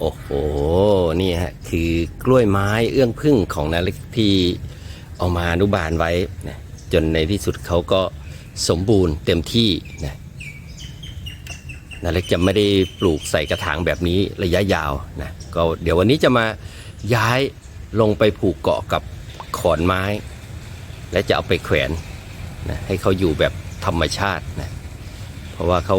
โอ้โห นี่ฮะ คือกล้วยไม้เอื้องพึ่งของนาเล็กที่เอามาอนุบาลไว้นะจนในที่สุดเขาก็สมบูรณ์เต็มที่นะนาเล็กจะไม่ได้ปลูกใส่กระถางแบบนี้ระยะยาวนะก็เดี๋ยววันนี้จะมาย้ายลงไปผูกเกาะกับขอนไม้ และจะเอาไปแขวนนะให้เขาอยู่แบบธรรมชาตินะเพราะว่าเขา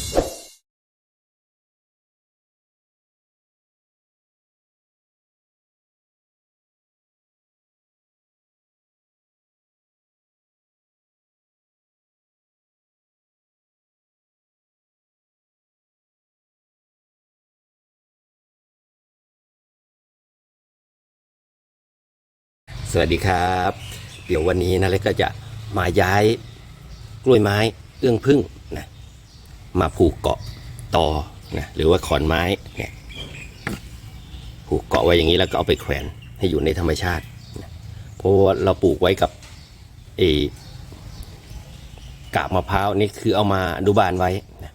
สวัสดีครับ เดี๋ยววันนี้นะเล็กก็จะมาย้ายกล้วยไม้เอื้องพึ่งนะมาผูกเกาะตอนะหรือว่าขอนไม้เนี่ยผูกเกาะไว้อย่างนี้แล้วก็เอาไปแขวนให้อยู่ในธรรมชาตินะเพราะว่าเราปลูกไว้กับเอกาบมะพร้าวนี่คือเอามาอนุบาลไว้นะ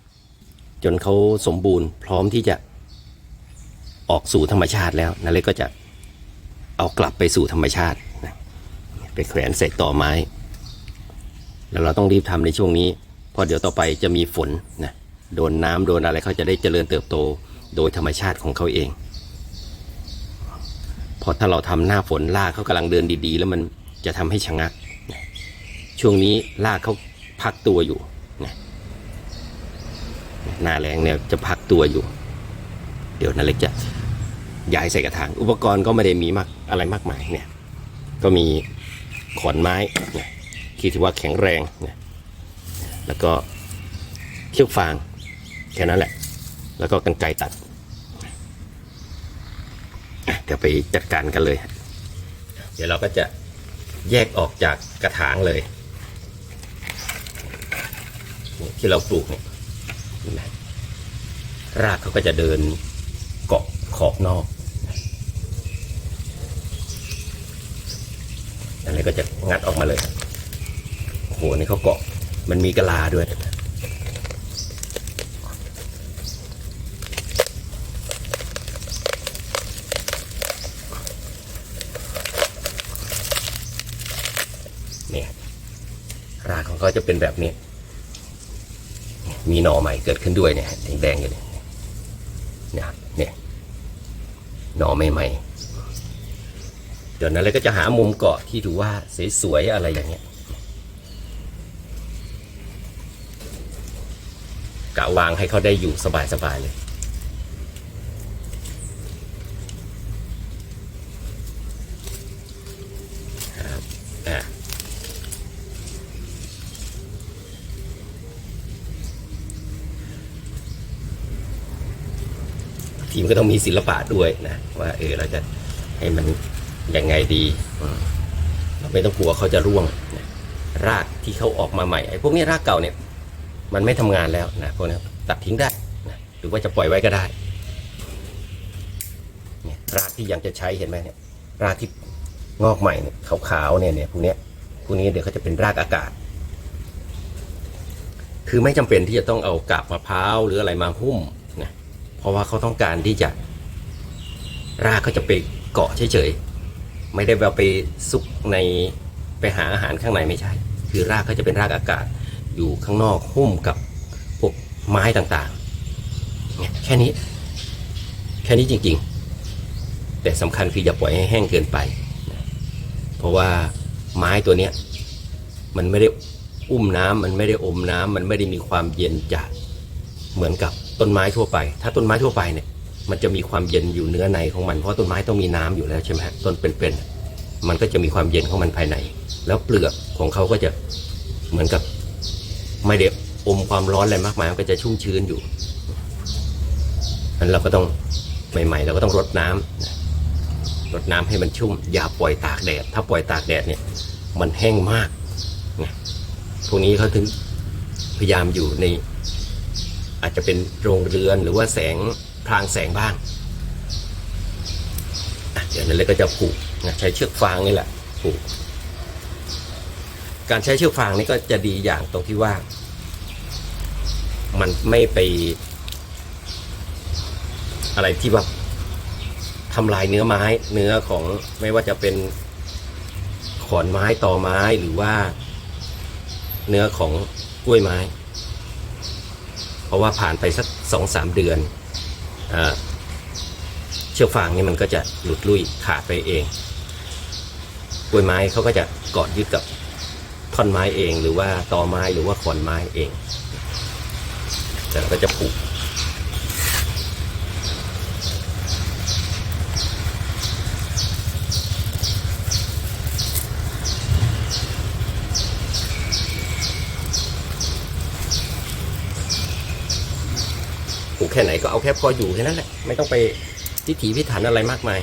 จนเขาสมบูรณ์พร้อมที่จะออกสู่ธรรมชาติแล้วนะเล็กก็จะเอากลับไปสู่ธรรมชาติ ไปแขวนใส่ต่อไม้ แล้วเราต้องรีบทำในช่วงนี้ เพราะเดี๋ยวต่อไปจะมีฝนนะโดนน้ำโดนอะไรเขาจะได้เจริญเติบโตโดยธรรมชาติของเขาเองเพราะถ้าเราทำหน้าฝนรากเขากำลังเดินดีๆ แล้วมันจะทำให้ชะงักนะช่วงนี้รากเขาพักตัวอยู่นะหน้าแรงเนี่ยจะพักตัวอยู่ เดี๋ยวนาเล็กจะย้ายใส่กระถางอุปกรณ์ก็ไม่ได้มีมากอะไรมากมายเนี่ย ก็มี ขอนไม้นี่ยที่ถือว่าแข็งแรงนี่ยแล้วก็เชือกฟางแค่นั้นแหละ แล้วก็กันไกตัดเดี๋ยวไปจัดการกันเลย เดี๋ยวเราก็จะแยกออกจากกระถางเลย ที่เราปลูกเนี่ยรากเขาก็จะเดินเกาะขอบนอก อันนี้ก็จะงัดออกมาเลยโอ้โหนี่เขาเกาะมันมีกะลาด้วยเนี่ยรากของเขาจะเป็นแบบนี้ มีหน่อใหม่เกิดขึ้นด้วยเนี่ยแดงๆอยู่เนี่ยเนี่ยเนี่ยหน่อใหม่ๆ เดี๋ยวนั้นเลยก็จะหามุมเกาะที่ดูว่าสวยๆอะไรอย่างเงี้ยกะวางให้เขาได้อยู่สบายๆเลยครับอะทีมก็ต้องมีศิลปะด้วยนะว่าเออเราจะให้มัน ยังไงดีเราไม่ต้องกลัวเขาจะร่วงรากที่เขาออกมาใหม่ไอ้พวกนี้รากเก่าเนี่ย มันไม่ทำงานแล้วนะพวกนี้ตัดทิ้งได้นะหรือว่าจะปล่อยไว้ก็ได้เนี่ยรากที่ยังจะใช้เห็นไหมเนี่ย รากที่งอกใหม่เนี่ยขาวๆเนี่ยเนี่ยพวกนี้พวกนี้เดี๋ยวเขาจะเป็นรากอากาศ คือไม่จำเป็นที่จะต้องเอากาบมะพร้าวหรืออะไรมาหุ้มนะเพราะว่าเขาต้องการที่จะรากเขาจะไปเกาะเฉยๆ ไม่ได้แบบไปซุกในไปหาอาหารข้างในไม่ใช่ คือรากเขาจะเป็นรากอากาศอยู่ข้างนอกหุ้มกับพวกไม้ต่างๆเนี่ยแค่นี้ แค่นี้จริงๆ แต่สำคัญคืออย่าปล่อยให้แห้งเกินไปนะเพราะว่าไม้ตัวเนี้ยมันไม่ได้อุ้มน้ำมันไม่ได้อมน้ำมันไม่ได้มีความเย็นจัดเหมือนกับต้นไม้ทั่วไป ถ้าต้นไม้ทั่วไปเนี่ย มันจะมีความเย็นอยู่เนื้อในของมันเพราะต้นไม้ต้องมีน้ำอยู่แล้วใช่ไหมฮะต้นเป็นๆมันก็จะมีความเย็นของมันภายใน แล้วเปลือกของเขาก็จะเหมือนกับไม่ได้อมความร้อนอะไรมากมายมันก็จะชุ่มชื้นอยู่นั้นเราก็ต้องใหม่ๆ เราก็ต้องรดน้ำนะรดน้ำให้มันชุ่ม อย่าปล่อยตากแดด ถ้าปล่อยตากแดดเนี่ย มันแห้งมากนะพวกนี้เขาถึงพยายามอยู่ใน อาจจะเป็นโรงเรือนหรือว่าแสง พรางแสงบ้างเดี๋ยวนั้นเลยก็จะผูกนะใช้เชือกฟางนี่แหละผูก การใช้เชือกฟางนี่ก็จะดีอย่างตรงที่ว่า มันไม่ไป อะไรที่ว่าทำลายเนื้อไม้ เนื้อของไม่ว่าจะเป็นขอนไม้ต่อไม้หรือว่า เนื้อของกล้วยไม้ เพราะว่าผ่านไปสักสองสามเดือน เชือกฟางนี่มันก็จะหลุดลุ่ยขาดไปเองกล้วยไม้เขาก็จะเกาะยึดกับท่อนไม้เอง หรือว่าตอไม้หรือว่าขอนไม้เองแต่เราก็จะผูก ค่ไหนก็เอาแค่พออยู่แค่นั้นแหละไม่ต้องไปพิถีพิถันอะไรมากมาย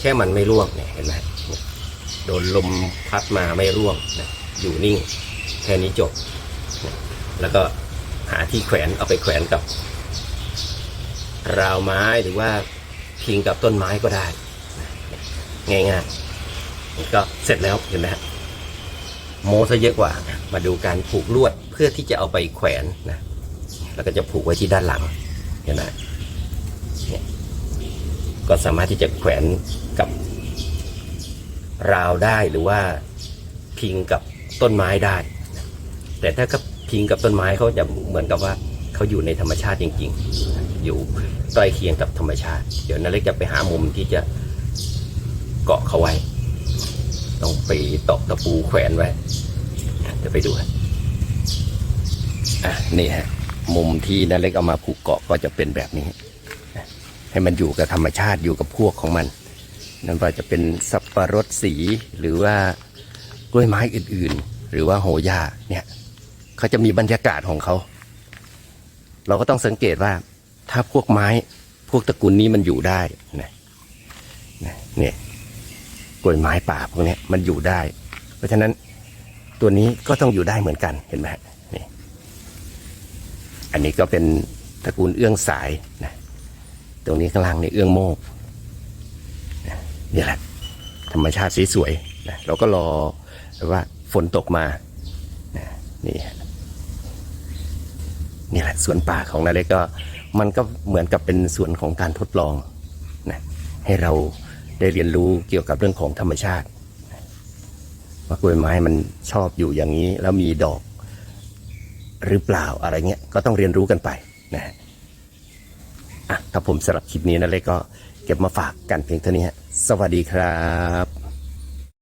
แค่มันไม่ร่วงเนี่ยเห็นไหมโดนลมพัดมาไม่ร่วงนะอยู่นิ่งแค่นี้จบนะแล้วก็หาที่แขวนเอาไปแขวนกับ ราวไม้หรือว่าพิงกับต้นไม้ก็ได้นะง่ายๆก็เสร็จแล้วเห็นไหมฮะโมซะเยอะกว่านะมาดูการผูกลวด เพื่อที่จะเอาไปแขวนนะแล้วก็จะผูกไว้ที่ด้านหลังเห็นไหมเนี่ยก็สามารถที่จะแขวนกับราวได้หรือว่าพิงกับต้นไม้ได้ แต่ถ้ากับพิงกับต้นไม้เขาจะเหมือนกับว่าเขาอยู่ในธรรมชาติจริง ๆ อยู่ใกล้เคียงกับธรรมชาติ เดี๋ยวนาเล็กจะไปหามุมที่จะเกาะเขาไว้ ต้องไปตอกตะปูแขวนไว้เดี๋ยวไปดูฮะ อะนี่ฮะมุมที่นาเล็กเอามาผูกเกาะก็จะเป็นแบบนี้ ให้มันอยู่กับธรรมชาติอยู่กับพวกของมันนั่นว่าจะเป็นสับปะรดสีหรือว่ากล้วยไม้อื่นๆ หรือว่าโหยาเนี่ยเขาจะมีบรรยากาศของเขา เราก็ต้องสังเกตว่า ถ้าพวกไม้พวกตระกูลนี้มันอยู่ได้นะเนี่ยกล้วยไม้ป่าพวกนี้มันอยู่ได้ เพราะฉะนั้นตัวนี้ก็ต้องอยู่ได้เหมือนกันเห็นไหมฮะ อันนี้ก็เป็นตระกูลเอื้องสายนะตรงนี้ข้างล่างในเอื้องโมกนะนี่แหละธรรมชาติสวยๆนะเราก็รอว่าฝนตกมานะนี่นี่แหละสวนป่าของนาเล็กก็มันก็เหมือนกับเป็นสวนของการทดลองนะให้เราได้เรียนรู้เกี่ยวกับเรื่องของธรรมชาติว่ากล้วยไม้มันชอบอยู่อย่างนี้ แล้วมีดอก หรือเปล่าอะไรเงี้ยก็ต้องเรียนรู้กันไปนะฮะอะครับผมสำหรับคลิปนี้นะเล็กก็เก็บมาฝากกันเพียงเท่านี้ฮะสวัสดีครับ